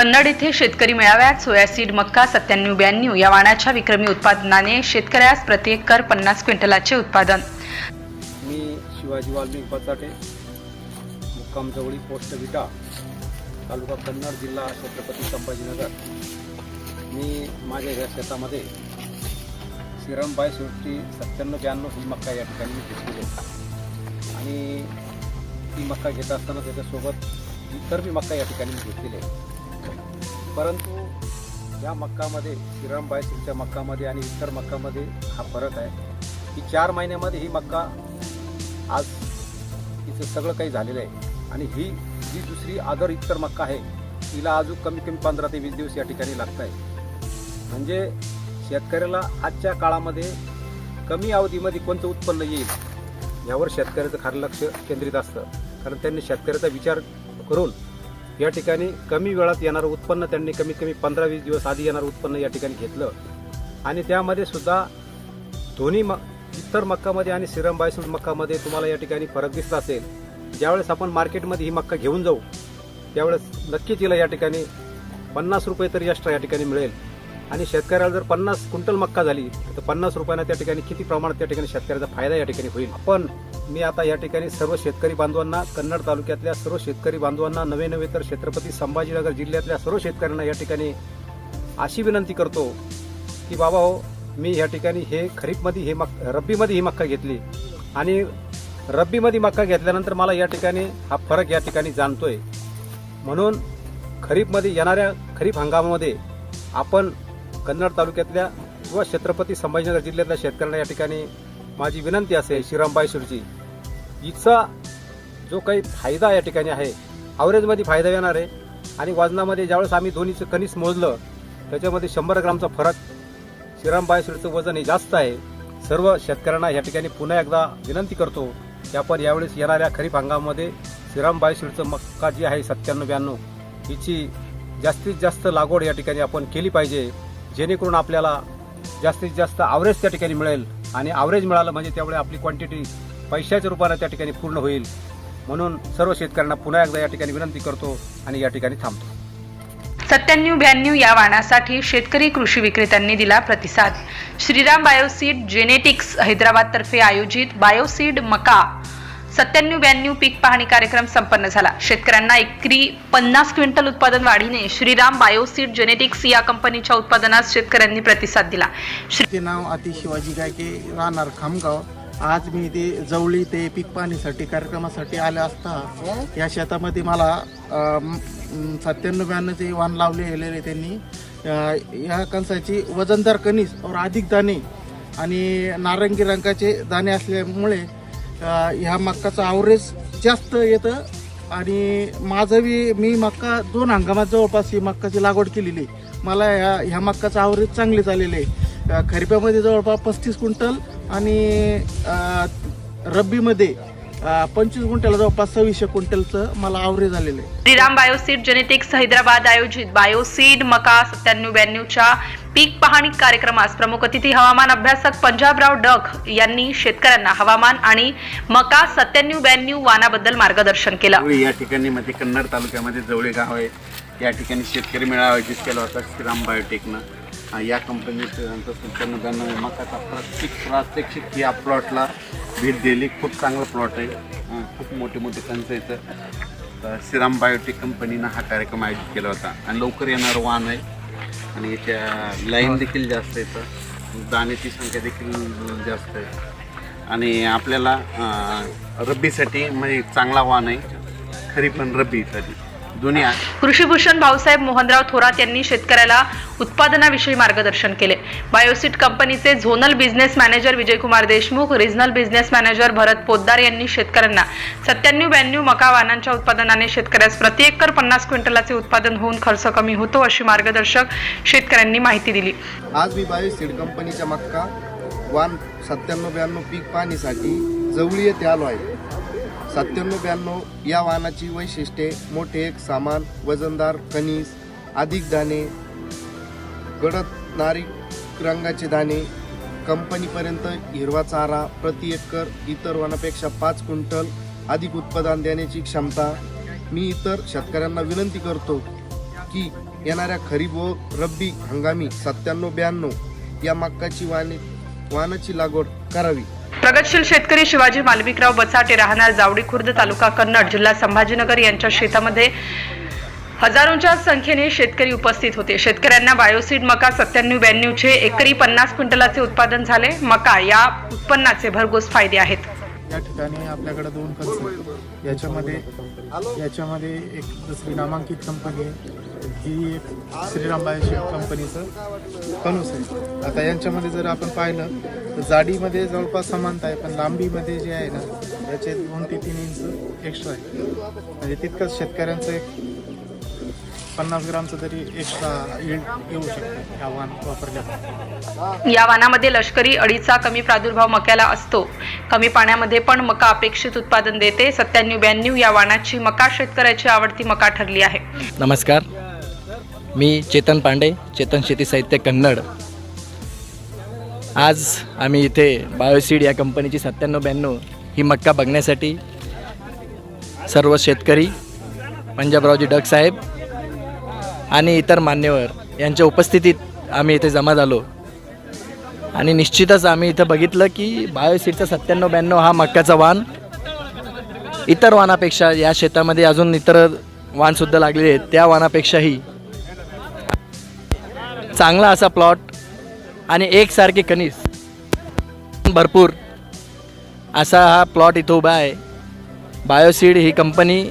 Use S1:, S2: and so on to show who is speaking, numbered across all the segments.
S1: कन्नड येथे शेतकरी मेळाव्यात सोयासीड मक्का सत्त्याण्णव ब्याण्णव या वाणाच्या विक्रमी उत्पादनाने शेतकऱ्यास प्रति एकर पन्नास क्विंटलाचे उत्पादन.
S2: मी शिवाजी वाल्मिक बचाटे मुक्काम जवळी पोस्ट विटा तालुका कन्नड जिल्हा छत्रपती संभाजीनगर. मी माझ्या या शेतामध्ये श्रीरामबाई शेवटी सत्त्याण्णव ब्याण्णव ही मक्का या ठिकाणी मी घेतलेली आहे. आणि ती मक्का घेत असताना त्याच्यासोबत इतर बी मक्का या ठिकाणी मी घेतलेली आहे. परंतु या मक्कामध्ये श्रीरामबाई शेवटच्या मक्कामध्ये आणि इतर मक्कामध्ये हा फरक आहे की चार महिन्यामध्ये ही मक्का आज तिचं सगळं काही झालेलं आहे. आणि ही जी दुसरी आदर इतर मक्का आहे तिला अजून कमी कमी पंधरा ते वीस दिवस या ठिकाणी लागत आहे म्हणजे शेतकऱ्याला आजच्या काळामध्ये कमी अवधीमध्ये कोणतं उत्पन्न येईल यावर शेतकऱ्याचं खरं लक्ष केंद्रित असतं. कारण त्यांनी शेतकऱ्याचा विचार करून या ठिकाणी कमी वेळात येणारं उत्पन्न त्यांनी कमीत कमी पंधरा वीस दिवस आधी येणारं उत्पन्न या ठिकाणी घेतलं. आणि त्यामध्ये सुद्धा दोन्ही म इतर मक्कामध्ये आणि सिरम बायसूड मक्कामध्ये तुम्हाला या ठिकाणी फरक दिसला असेल. ज्यावेळेस आपण मार्केटमध्ये ही मक्का घेऊन जाऊ त्यावेळेस नक्कीच तिला या ठिकाणी पन्नास रुपये तरी एक्स्ट्रा या ठिकाणी मिळेल. आणि शेतकऱ्याला जर पन्नास क्विंटल मक्का झाली तर पन्नास रुपयांना त्या ठिकाणी किती प्रमाणात त्या ठिकाणी शेतकऱ्याचा फायदा या ठिकाणी होईल. पण मी आता या ठिकाणी सर्व शेतकरी बांधवांना कन्नड तालुक्यातल्या सर्व शेतकरी बांधवांना नवे नवे तर छत्रपती संभाजीनगर जिल्ह्यातल्या सर्व शेतकऱ्यांना या ठिकाणी अशी विनंती करतो की बाबा हो मी या ठिकाणी हे खरीपमध्ये हे मक रब्बीमध्ये ही मक्का घेतली. आणि रब्बीमध्ये मक्का घेतल्यानंतर मला या ठिकाणी हा फरक या ठिकाणी जाणतो आहे म्हणून खरीपमध्ये येणाऱ्या खरीप हंगामामध्ये आपण कन्नड तालुक्यातल्या किंवा छत्रपती संभाजीनगर जिल्ह्यातल्या शेतकऱ्यांना या ठिकाणी माझी विनंती असेल श्रीरामबाई सुरजी. हिचा जो काही फायदा या ठिकाणी आहे ॲव्हरेजमध्ये फायदा येणार आहे. आणि वजनामध्ये ज्यावेळेस आम्ही दोन्हीचं कणीस मोजलं त्याच्यामध्ये शंभर ग्रामचा फरक श्रीराम बायसूरचं वजन हे जास्त आहे. सर्व शेतकऱ्यांना या ठिकाणी पुन्हा एकदा विनंती करतो की आपण यावेळेस येणाऱ्या खरीप हंगामामध्ये श्रीराम बायसूरचं मक्का जी आहे सत्त्याण्णव ब्याण्णव हिची जास्तीत जास्त लागवड या ठिकाणी आपण केली पाहिजे जेणेकरून आपल्याला जास्तीत जास्त आवरेज त्या ठिकाणी मिळेल. आणि आवरेज मिळालं म्हणजे त्यामुळे आपली क्वांटिटी पैशाच्या रूपाने त्या ठिकाणी पूर्ण होईल म्हणून सर्व शेतकऱ्यांना पुन्हा एकदा या ठिकाणी विनंती करतो आणि या ठिकाणी थांबतो.
S1: सत्त्याण्णव ब्याण्णव या वाणासाठी शेतकरी कृषी विक्रेत्यांनी दिला प्रतिसाद. श्रीराम बायोसीड जेनेटिक्स हैदराबाद तर्फे आयोजित बायोसीड मका. सत्त्याण्णव ब्याण्णव पीक पाहणी कार्यक्रम संपन्न झाला. शेतकऱ्यांना एकरी पन्नास क्विंटल उत्पादन वाढीने श्रीराम बायोसीड जेनेटिक्स या कंपनीच्या उत्पादनास शेतकऱ्यांनी प्रतिसाद दिला. श्री
S3: नाव अति शिवाजी गायके राहणार खामगाव. आज मी ते जवळी ते पीक पाहणीसाठी कार्यक्रमासाठी आले असता या शेतामध्ये मला अम, सत्त्याण्णव ब्याण्णवचे वाण लावले गेलेले त्यांनी या कणसाची वजनदार कणीस और अधिक दाणे आणि नारंगी रंगाचे दाणे असल्यामुळे ह्या मक्काचं आवरेज जास्त येतं आणि माझं बी मी मक्का दोन हंगामात जवळपास ही मक्काची लागवड केलेली आहे. मला ह्या ह्या मक्काचं आवरेज चांगले झालेले आहे खरिप्यामध्ये जवळपास पस्तीस क्विंटल आणि रब्बीमध्ये पंचवीस क्विंटल जवळपास सव्वीसशे क्विंटलचं मला आवरेज झालेलं. आहे
S1: श्रीराम बायोसीड जेनेटिक्स हैदराबाद आयोजित बायोसीड मका सत्त्याण्णव ब्याण्णवच्या पीक पाहणी कार्यक्रमास प्रमुख अतिथी हवामान अभ्यासक पंजाबराव डग यांनी शेतकऱ्यांना हवामान आणि मका सत्त्याण्णव ब्याण्णव वानाबद्दल मार्गदर्शन केलं.
S4: या ठिकाणी मध्ये कन्नड तालुक्यामध्ये जवळी गाव आहे. या ठिकाणी शेतकरी मेळावा आयोजित केला होता श्रीराम बायोटेकनं. या कंपनीचे त्यांचं सत्त्याण्णव ब्याण्णव मकाचा प्रत्येक प्रात्यक्षिक या प्लॉटला भेट दिली. खूप चांगला प्लॉट आहे. खूप मोठे मोठे त्यांचं येतं तर श्रीराम बायोटेक कंपनीनं हा कार्यक्रम आयोजित केला होता. आणि लवकर येणार वाहन आहे. आणि याच्या लाईन देखील जास्त येतं दाण्याची संख्या देखील जास्त आहे. आणि आपल्याला रब्बीसाठी म्हणजे चांगला वाण आहे. खरी पण रब्बीसाठी. आहे
S1: कृषीभूषण भाऊसाहेब मोहनराव थोरात यांनी शेतकऱ्याला उत्पादनाविषयी मार्गदर्शन केले. बायोसिट कंपनीचे zonal business manager Vijaykumar Deshmukh regional business manager Bharat Poddar यांनी शेतकऱ्यांना सत्त्याण्णव ब्याण्णव मका वाहनांच्या उत्पादनाने शेतकऱ्यास प्रति एकर पन्नास क्विंटलाचे उत्पादन होऊन खर्च कमी होतो अशी मार्गदर्शक शेतकऱ्यांनी माहिती दिली.
S5: आज मी बायोसीड कंपनीच्या मक्का वान सत्त्याण्णव ब्याण्णव पीक पाहणीसाठी जवळी येथे आलो आहे. सत्त्याण्णव ब्याण्णव या वाहनाची वैशिष्ट्ये मोठे एक सामान वजनदार कणीस अधिक दाणे गडद नारिक रंगाचे दाणे कंपनीपर्यंत हिरवा चारा प्रति एकर इतर वनापेक्षा पाच क्विंटल अधिक उत्पादन देण्याची क्षमता. मी इतर शेतकऱ्यांना विनंती करतो की येणाऱ्या खरीप व रब्बी हंगामी सत्त्याण्णव ब्याण्णव या मक्काची वाने वाहनाची लागवड करावी.
S1: प्रगतशील शेतकरी शिवाजी मालविकराव बचाटे राहणार जावडी खुर्द तालुका कन्नड जिल्हा संभाजीनगर यांच्या शेतामध्ये हजारोंच्या संख्येने शेतकरी उपस्थित होते. शेतकऱ्यांना बायोसीड मका सत्त्याण्णव ब्याण्णवचे एकरी पन्नास क्विंटलाचे उत्पादन झाले. मका या उत्पन्नाचे भरघोस फायदे आहेत.
S3: या ठिकाणी आपल्याकडे दोन कन्स याच्यामध्ये याच्यामध्ये एक दुसरी नामांकित कंपनी आहे. ही एक श्रीराम बायोशेट कंपनीचं कणूस आहे. आता यांच्यामध्ये जर आपण पाहिलं जाडीमध्ये जवळपास समानता आहे पण लांबीमध्ये जे आहे ना याचे दोन ते तीन इंच एक्स्ट्रा आहे. म्हणजे तितकंच शेतकऱ्यांचं एक पन्नास ग्रामचं तरी एक्स्ट्रा यील्ड येऊ शकतं ह्या वाण वापरल्यामुळे.
S1: या वानामध्ये लष्करी अळीचा कमी प्रादुर्भाव मक्याला असतो. कमी पाण्यामध्ये पण मका अपेक्षित उत्पादन देते. सत्त्याण्णव ब्याण्णव या वाणाची मका शेतकऱ्याची आवडती मका ठरली आहे.
S6: नमस्कार. मी चेतन पांडे चेतन शेती साहित्य कन्नड. आज आम्ही इथे बायोसीड या कंपनीची सत्त्याण्णव ब्याण्णव ही मक्का बघण्यासाठी सर्व शेतकरी पंजाबरावजी डग साहेब आणि इतर मान्यवर यांच्या उपस्थितीत आम्ही इथे जमा झालो. आणि निश्चितच आम्ही इथं बघितलं की बायोसीडचा सत्त्याण्णव ब्याण्णव हा मक्काचा वाण इतर वाणापेक्षा या शेतामध्ये अजून इतर वाणसुद्धा लागलेले आहेत. त्या वाणापेक्षाही चांगला असा प्लॉट आणि एकसारखे कणीस. भरपूर. असा हा प्लॉट इथं उभा आहे. बायोसीड ही कंपनी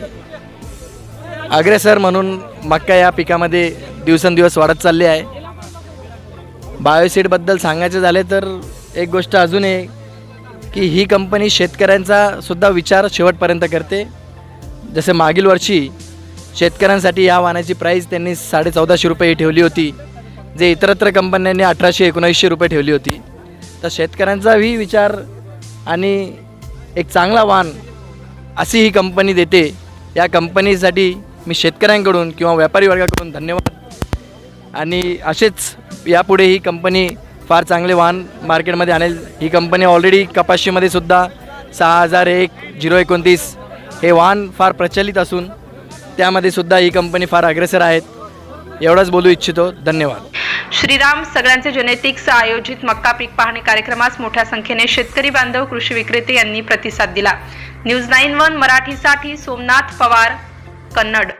S6: अग्रेसर म्हणून मक्का या पिकामध्ये दिवसेंदिवस वाढत चालली आहे. बायोसीडबद्दल सांगायचे झाले तर एक गोष्ट अजून आहे की ही कंपनी शेतकऱ्यांचा सुद्धा विचार शेवटपर्यंत करते. जसे मागील वर्षी शेतकऱ्यांसाठी या वाहनाची प्राईस त्यांनी साडे चौदाशे रुपये ठेवली होती. जे इतरत्र कंपन्यांनी अठराशे एकोणऐंशी रुपये ठेवली होती. तर शेतकऱ्यांचाही विचार आणि एक चांगला वाहन अशी ही कंपनी देते. या कंपनीसाठी मी शेतकऱ्यांकडून किंवा व्यापारी वर्गाकडून धन्यवाद. आणि असेच यापुढे ही कंपनी फार चांगले वाहन मार्केटमध्ये आणेल. ही कंपनी ऑलरेडी कपाशीमध्ये सुद्धा सहा हजार एक झिरो एकोणतीस हे वाहन फार प्रचलित असून त्यामध्ये सुद्धा ही कंपनी फार अग्रेसर आहेत. एवढंच बोलू इच्छितो. धन्यवाद.
S1: श्रीराम सगळ्यांचे जेनेटिक्स आयोजित मक्का पीक पाहणी कार्यक्रमास मोठ्या संख्येने शेतकरी बांधव कृषी विक्रेते यांनी प्रतिसाद दिला. न्यूज नाईन वन मराठीसाठी सोमनाथ पवार कन्नड.